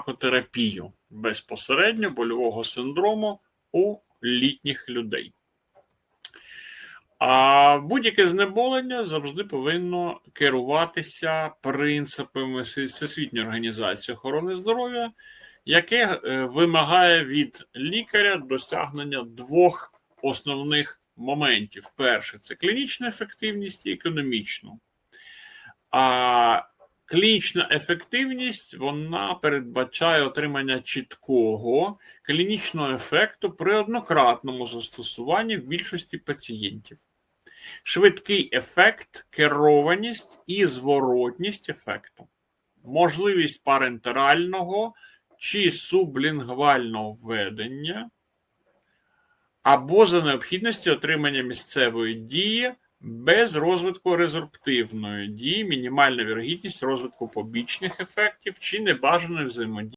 фармакотерапію безпосередньо больового синдрому у літніх людей. А будь-яке знеболення завжди повинно керуватися принципами Всесвітньої організації охорони здоров'я, яке е, вимагає від лікаря досягнення двох основних моментів: перше це клінічна ефективність і економічну. А клінічна ефективність вона передбачає отримання чіткого клінічного ефекту при однократному застосуванні в більшості пацієнтів. Швидкий ефект, керованість і зворотність ефекту, можливість парентерального чи сублінгвального введення, або за необхідності отримання місцевої дії без розвитку резорптивної дії, мінімальна вірогідність розвитку побічних ефектів чи небажаної взаємодії.